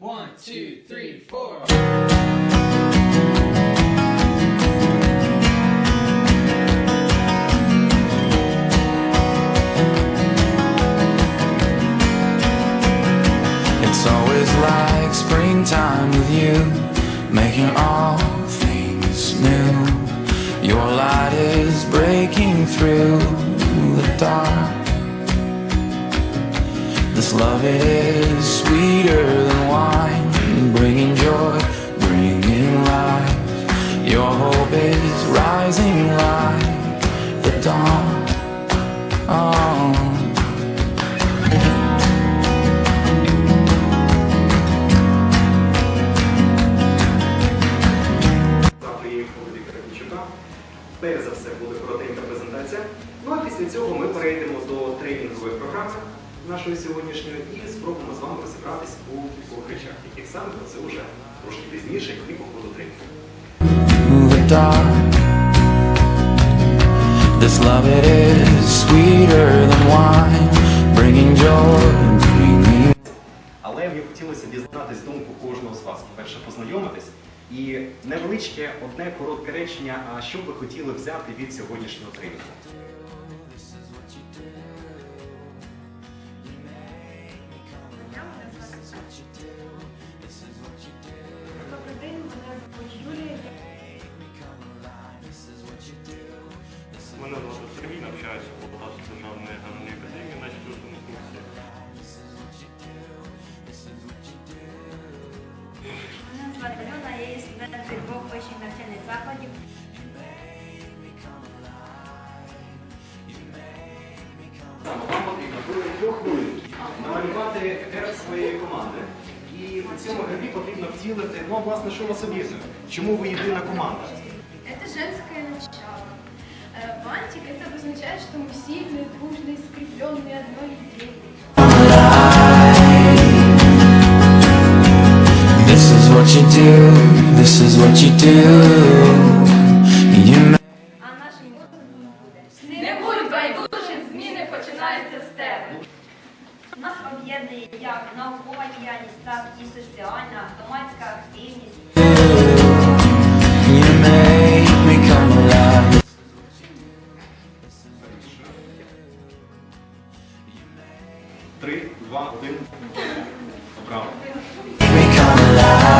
One, two, three, four. It's always like springtime with you, making all things new. Your light is breaking through Love is sweeter than wine, bringing joy, bringing life. Your hope is rising like the dawn. Oh. Перш за все буде коротенька презентація. Ну а після цього ми перейдемо до тренінгової програми нашої сьогоднішньої і спробуємо з вами розібратися у кількох речах, яких саме про це вже трошки пізніше і по ходу dark. This love it is sweeter than wine, bringing joy, bringing. Але мені хотілося дізнатись думку кожного з вас. По-перше, познайомитись. І невеличке одне коротке речення, а що б ви хотіли взяти від сьогоднішнього тренінгу? Мене звати Сергій, навчаюся в Полтавській державній аграрній академії на четвертому курсі. Мене звати Альона, я є студенткою двох вищих навчальних закладів. Вам потрібно буде трьох хвилин намалювати герб своєї команди. І в цьому гербі потрібно втілити, ну, власне, що вас об'єднує? Чому ви єдина команда? Это женское начало. Э, Бантик это обозначает, что мы сильные, дружные, скрепленные одной идеей. This is what you do, this is what you do. You make А наше місто буде. Не будь байдужим, зміни починаються з тебе. Нас об'єднує як наукова діяльність, так і соціальна, громадська активність. We come alive.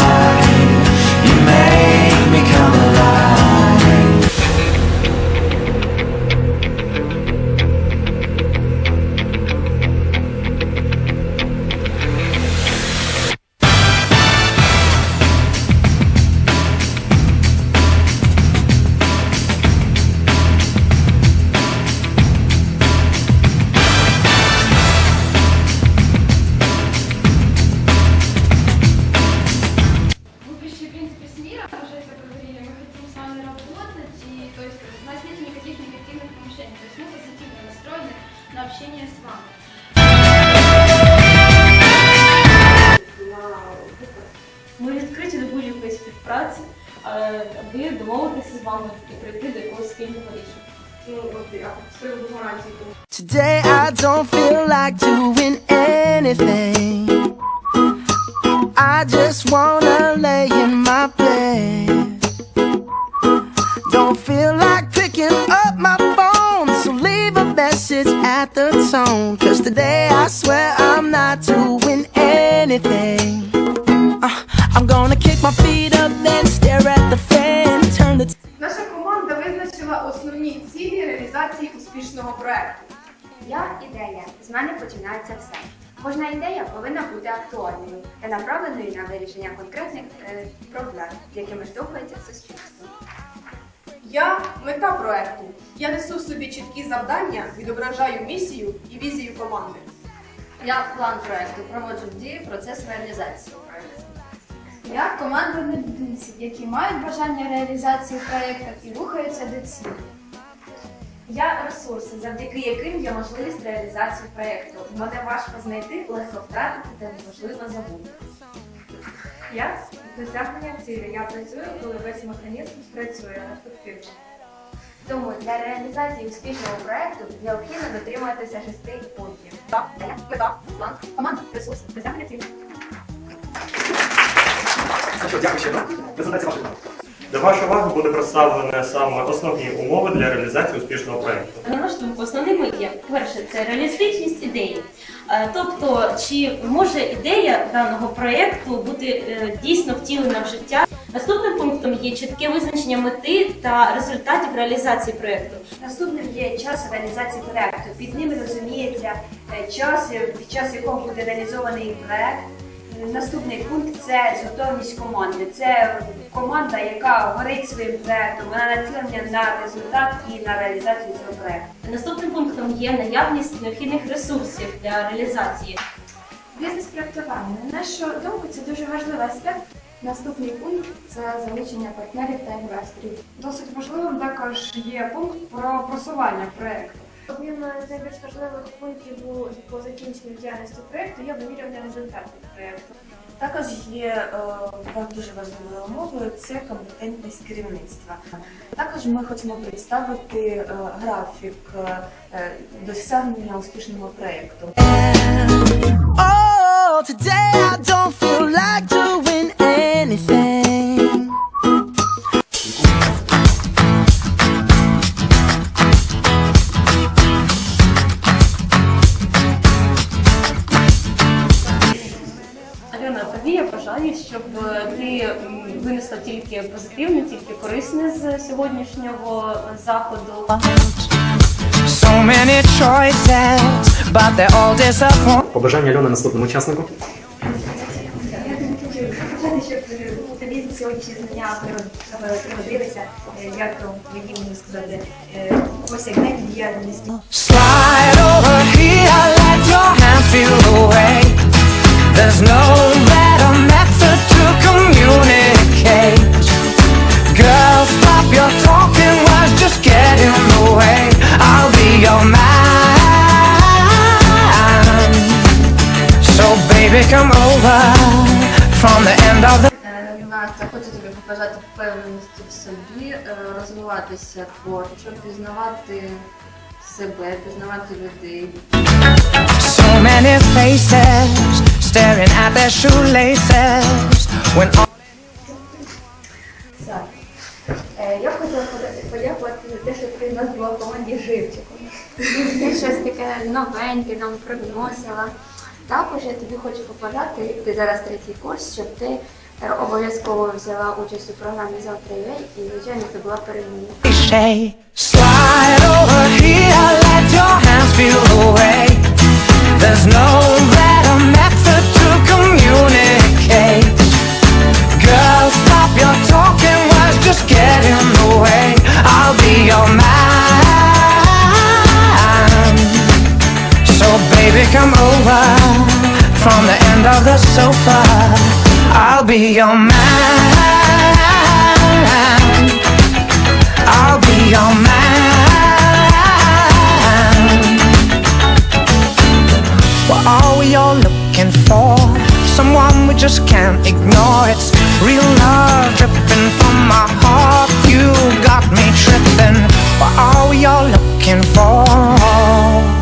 відкриті до будь-якої співпраці, е, аби домовитися з вами і прийти до якогось спільного рішення. Ну, вот я с приводу гарантии, Today I don't feel like doing anything. I just wanna lay in my bed. Don't feel like picking up my phone, so leave a message at the tone. Cause today I swear I'm not doing anything. I'm gonna kick my feet up, then stare at the fan, turn the Наша команда визначила основні цілі реалізації успішного проекту. Я ідея. З мене починається все. Кожна ідея повинна бути актуальною та направленою на вирішення конкретних е, проблем, з якими штовхується суспільство. Я мета проекту. Я несу в собі чіткі завдання, відображаю місію і візію команди. Я план проекту проводжу в дії процес реалізації. Я команда однодумців, які мають бажання реалізації проєктів і рухаються до цілі. Я ресурси, завдяки яким є можливість реалізації проєкту. Мене важко знайти, легко втратити та неможливо забути. Я досягнення цілі. Я працюю, коли весь механізм працює ефективно. Тому для реалізації успішного проєкту необхідно дотримуватися шести пунктів. Мета, план, команда, ресурс, досягнення цілі. Що, дякую ще раз. Презентація вашої. До вашої уваги буде представлені саме основні умови для реалізації успішного проєкту. На нашу думку, основними є перше це реалістичність ідеї. Е, Тобто, чи може ідея даного проєкту бути е, дійсно втілена в життя? Наступним пунктом є чітке визначення мети та результатів реалізації проєкту. Наступним є час реалізації проекту. Під ним розуміється е, час, під час якого буде реалізований проект. Наступний пункт це готовність команди. Це команда, яка горить своїм проектом, вона націлена на результат і на реалізацію цього проекту. Наступним пунктом є наявність необхідних ресурсів для реалізації. Бізнес-проектування. На нашу думку, це дуже важливий аспект. Наступний пункт це залучення партнерів та інвесторів. Досить важливим також є пункт про просування проєкту. Одним з найбільш важливих пунктів по закінченню діяльності проєкту є вимірювання результатів проєкту. Також є е, дуже важливою умовою це компетентність керівництва. Також ми хочемо представити е, графік е, досягнення успішного проєкту. Ти винесла тільки позитивне, тільки корисне з сьогоднішнього заходу. So many choices, but they're all disappointing. Побажання Альони наступному учаснику. Я тобі хочу щоб е, тобі сьогоднішні знання пригодилися, е, як твої, можна сказати, е, повсякденні діяльності. Slide over here, let your hands feel the. There's no come over from the end of the Настя, хочу тобі побажати впевненості в собі, е, розвиватися творчо, пізнавати себе, пізнавати людей. So many faces staring at their shoelaces when all Е, Я б хотіла подякувати за те, що ти в нас була в команді живчиком. Ти щось таке новеньке нам приносила. Також я тобі хочу побажати, ти зараз третій курс, щоб ти е, обов'язково взяла участь у програмі завтра і, звичайно, це була перемога. Come over from the end of the sofa. I'll be your man. I'll be your man. What are we all looking for? Someone we just can't ignore. It's real love dripping from my heart. You got me tripping. What are we all looking for?